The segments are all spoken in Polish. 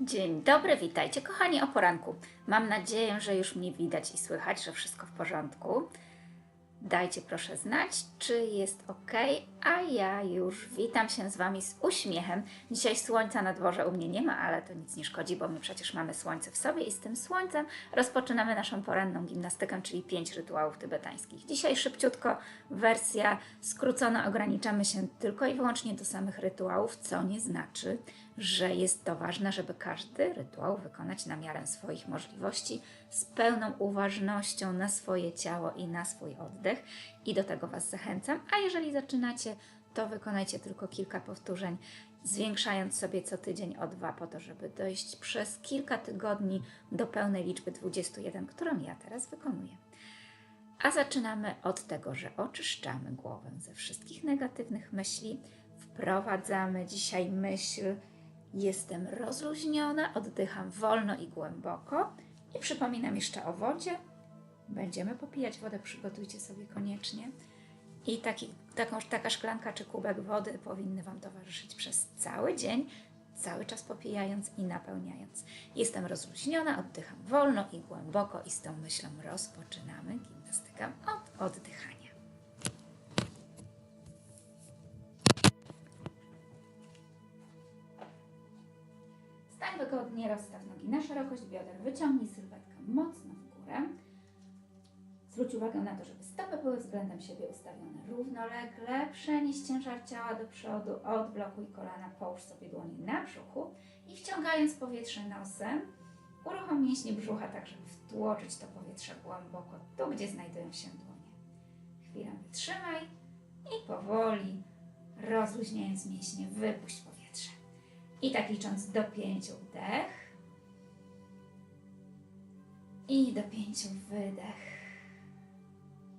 Dzień dobry, witajcie kochani o poranku. Mam nadzieję, że już mnie widać i słychać, że wszystko w porządku. Dajcie proszę znać, czy jest ok, a ja już witam się z Wami z uśmiechem. Dzisiaj słońca na dworze u mnie nie ma, ale to nic nie szkodzi, bo my przecież mamy słońce w sobie i z tym słońcem rozpoczynamy naszą poranną gimnastykę, czyli pięć rytuałów tybetańskich. Dzisiaj szybciutko wersja skrócona, ograniczamy się tylko i wyłącznie do samych rytuałów, co nie znaczy, że jest to ważne, żeby każdy rytuał wykonać na miarę swoich możliwości, z pełną uważnością na swoje ciało i na swój oddech. I do tego Was zachęcam. A jeżeli zaczynacie, to wykonajcie tylko kilka powtórzeń, zwiększając sobie co tydzień o dwa, po to, żeby dojść przez kilka tygodni do pełnej liczby 21, którą ja teraz wykonuję. A zaczynamy od tego, że oczyszczamy głowę ze wszystkich negatywnych myśli. Wprowadzamy dzisiaj myśl Jestem rozluźniona, oddycham wolno i głęboko. I przypominam jeszcze o wodzie. Będziemy popijać wodę, przygotujcie sobie koniecznie. I taki, taką, taka szklanka czy kubek wody powinny Wam towarzyszyć przez cały dzień, cały czas popijając i napełniając. Jestem rozluźniona, oddycham wolno i głęboko i z tą myślą rozpoczynamy gimnastykę od oddychania. Stań wygodnie, rozstaw nogi na szerokość bioder, wyciągnij sylwetkę mocno w górę. Zwróć uwagę na to, żeby stopy były względem siebie ustawione równolegle. Przenieś ciężar ciała do przodu, odblokuj kolana, połóż sobie dłonie na brzuchu i wciągając powietrze nosem, uruchom mięśnie brzucha tak, żeby wtłoczyć to powietrze głęboko tu, gdzie znajdują się dłonie. Chwilę wytrzymaj i powoli, rozluźniając mięśnie, wypuść powietrze. I tak licząc do pięciu wdech. I do pięciu wydech.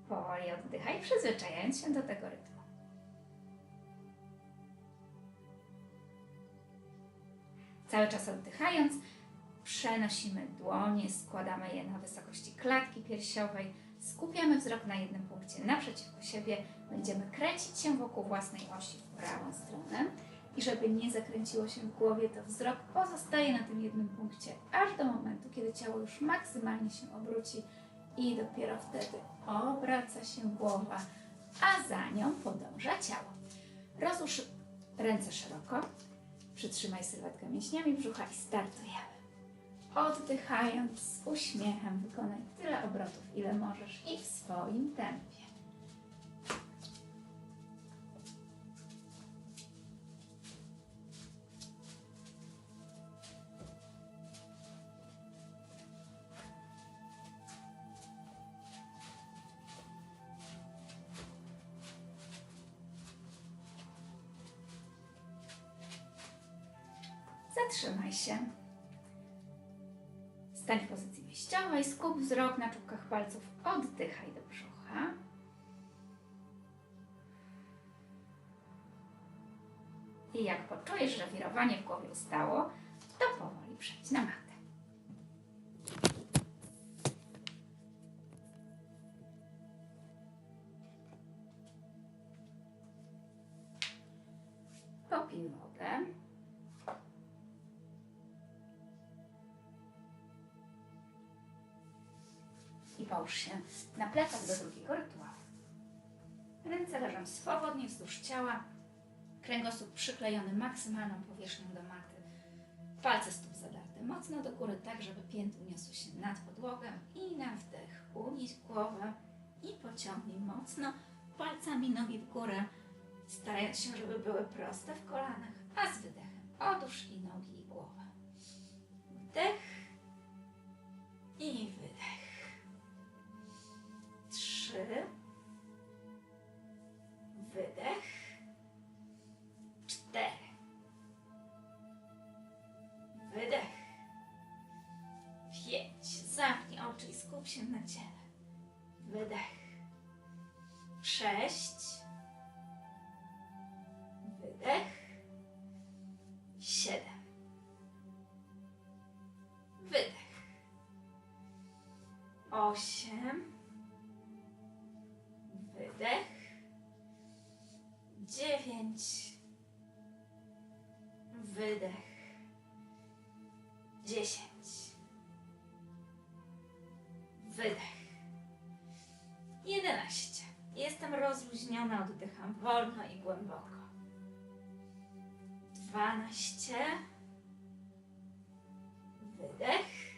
Powoli oddychaj, przyzwyczajając się do tego rytmu. Cały czas oddychając, przenosimy dłonie, składamy je na wysokości klatki piersiowej, skupiamy wzrok na jednym punkcie naprzeciwko siebie, będziemy kręcić się wokół własnej osi w prawą stronę i żeby nie zakręciło się w głowie, to wzrok pozostaje na tym jednym punkcie, aż do momentu, kiedy ciało już maksymalnie się obróci i dopiero wtedy obraca się głowa, a za nią podąża ciało. Rozłóż ręce szeroko, przytrzymaj sylwetkę mięśniami brzucha i startujemy. Oddychając z uśmiechem, wykonaj tyle obrotów, ile możesz i w swoim tempie. Zatrzymaj się. Stań w pozycji wyjściowej, skup wzrok na czubkach palców, oddychaj do brzucha. I jak poczujesz, że wirowanie w głowie ustało, to powoli przejdź na matę. Popij wodę. Połóż się na plecach do drugiego rytuału. Ręce leżą swobodnie wzdłuż ciała, kręgosłup przyklejony maksymalną powierzchnią do maty, palce stóp zadarte mocno do góry, tak żeby pięty uniosły się nad podłogę i na wdech unieś głowę i pociągnij mocno palcami nogi w górę, starając się, żeby były proste w kolanach, a z wydechem odłóż i nogi i głowę. Wdech i wydech trzy, wydech, cztery, wydech, pięć, zamknij oczy i skup się na ciele, wydech, sześć, wydech, dziesięć. Wydech. Jedenaście. Jestem rozluźniona, oddycham wolno i głęboko. Dwanaście. Wydech.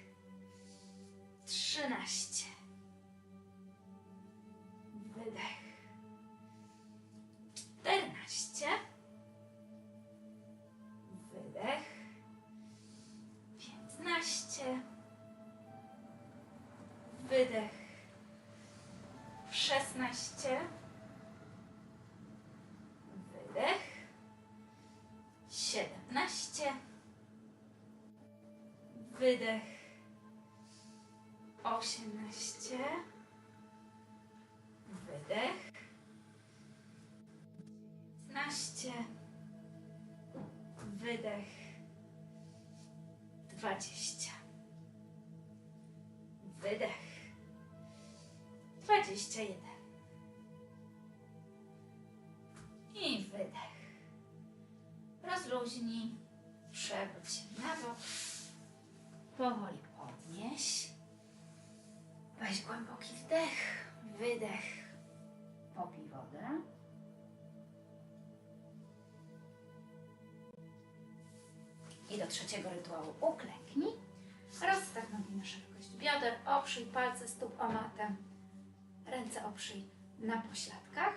Trzynaście. Wydech. Szesnaście. Wydech. Siedemnaście. Wydech. Osiemnaście. Wydech. Dziewiętnaście. Wydech. Dwadzieścia. 21. I wydech. Rozluźnij. Przewróć się na bok. Powoli podnieś. Weź głęboki wdech, wydech. Popij wodę. I do trzeciego rytuału uklęknij. Rozstaw nogi na szerokość bioder, oprzyj palce stóp o matę. Ręce oprzyj na pośladkach.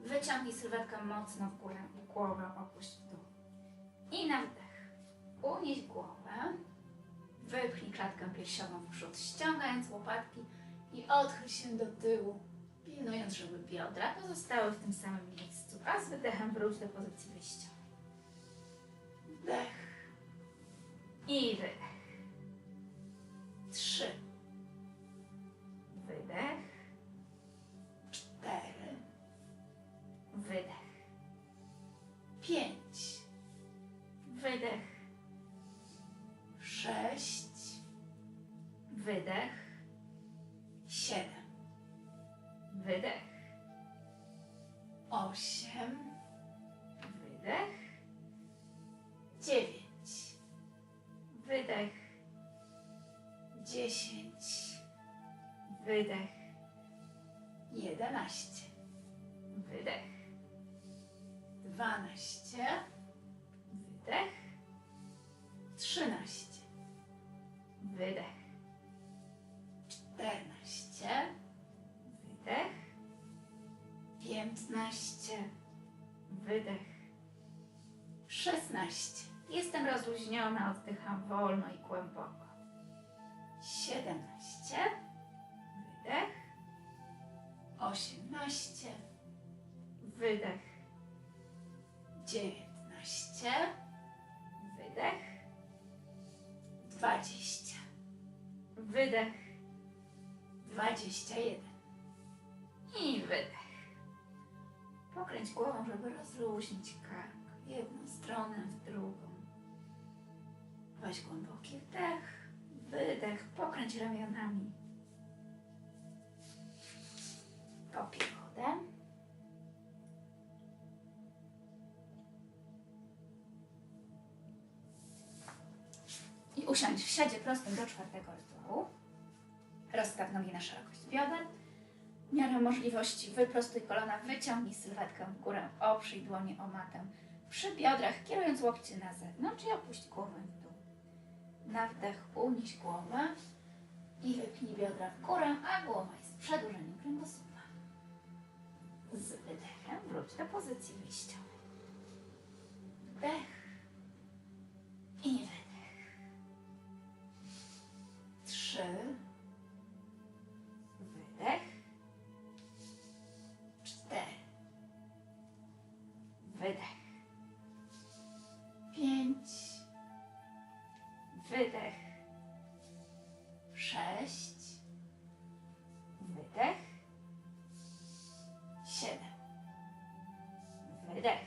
Wyciągnij sylwetkę mocno w górę i głowę opuść w dół. I na wdech. Unieś głowę. Wypchnij klatkę piersiową w przód, ściągając łopatki i odchyl się do tyłu, pilnując, żeby biodra pozostały w tym samym miejscu, a z wydechem wróć do pozycji wyjściowej. Wdech i wydech. Trzy. Wydech. Cztery. Wydech. Pięć. Wydech. Sześć. Wydech. Siedem. Wydech. Osiem. Wydech. Dziewięć. Wydech. Dziesięć. Wydech. Jedenaście. Wydech. Dwanaście. Wydech. Trzynaście. Wydech. Czternaście. Wydech. Piętnaście. Wydech. Szesnaście. Jestem rozluźniona, oddycham wolno i głęboko. Siedemnaście. Wydech. Osiemnaście. Wydech. Dziewiętnaście. Wydech. Dwadzieścia. Wydech. Dwadzieścia jeden. I wydech. Pokręć głową, żeby rozluźnić kark. W jedną stronę, w drugą. Weź głęboki wdech, wydech. Pokręć ramionami. Usiądź w siadzie prostym do czwartego rytuału. Rozstaw nogi na szerokość bioder. W miarę możliwości wyprostuj kolana, wyciągnij sylwetkę w górę, oprzyj dłonie o matę przy biodrach, kierując łokcie na zewnątrz i opuść głowę w dół. Na wdech unieś głowę i wypnij biodra w górę, a głowa jest przedłużeniem kręgosłupa. Z wydechem wróć do pozycji wyjściowej. Wdech i wydech. Wydech. Sześć. Wydech. Siedem. Wydech.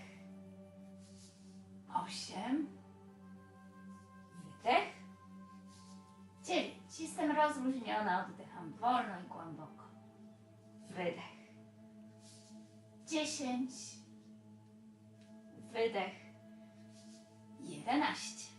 Osiem. Wydech. Dziewięć. Jestem rozluźniona, oddycham wolno i głęboko. Wydech. Dziesięć. Wydech. Jedenaście.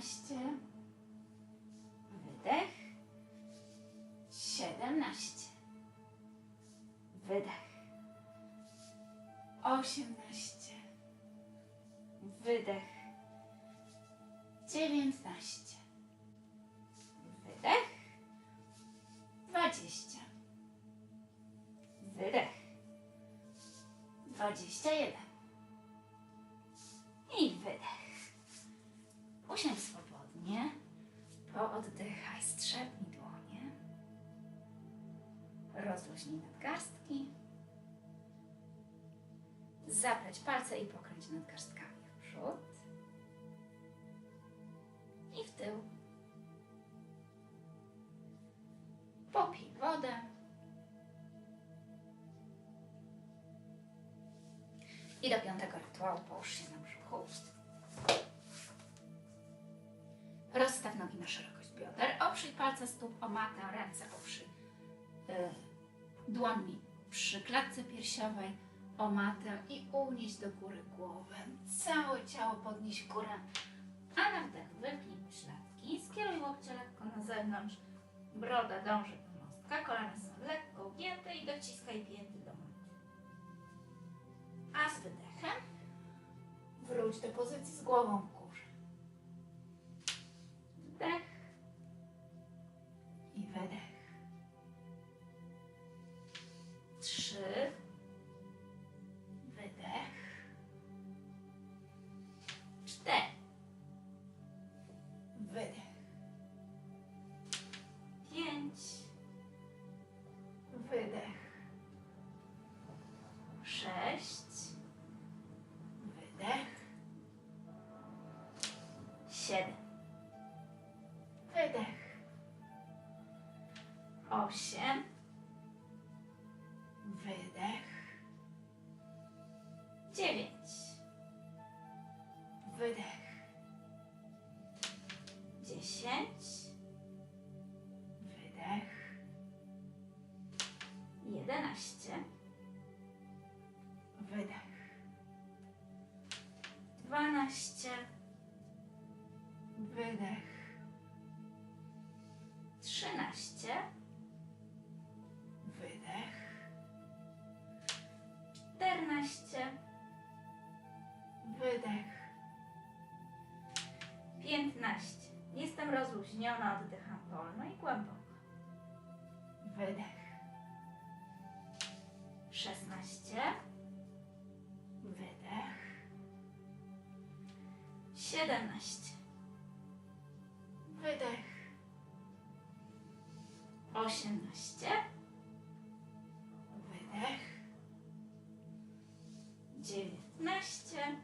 16, wydech, 17, wydech, 18, wydech, 19, rozluźnij nadgarstki, zapleć palce i pokręć nadgarstkami w przód i w tył. Popij wodę. I do piątego rytuału połóż się na brzuchu. Rozstaw nogi na szerokość bioder. Oprzyj palce stóp o matę, ręce oprzyj y, dłońmi przy klatce piersiowej o matę i unieś do góry głowę. Całe ciało podnieś górę. A na wdech wypnij pośladki. Skieruj łokcie lekko na zewnątrz. Broda dąży do mostka. Kolana są lekko ugięte i dociskaj pięty do maty. A z wydechem wróć do pozycji z głową Wydech. Sześć. Wydech. Siedem. Wydech. Osiem. 11. Wydech. 12. Wydech. 13. Wydech. 14. Wydech. 15. Jestem rozluźniona, oddycham wolno i głęboko. Wydech. Szesnaście. Wydech. Siedemnaście. Wydech. Osiemnaście. Wydech. Dziewiętnaście.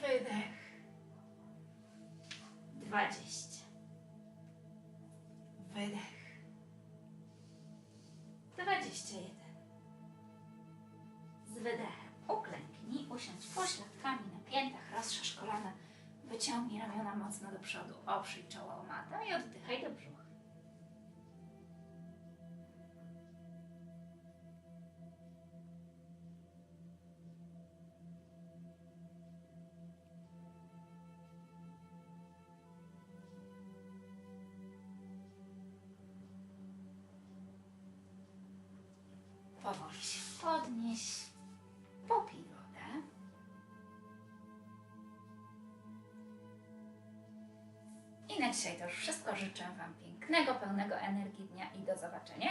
Wydech. Dwadzieścia. Wydech. Dwadzieścia jeden. Wydechem uklęknij, usiądź pośladkami na piętach, rozszerz kolana, wyciągnij ramiona mocno do przodu, oprzyj czoło o matę i oddychaj do brzucha. Powoli się podnieś, dzisiaj to już wszystko. Życzę Wam pięknego, pełnego energii dnia i do zobaczenia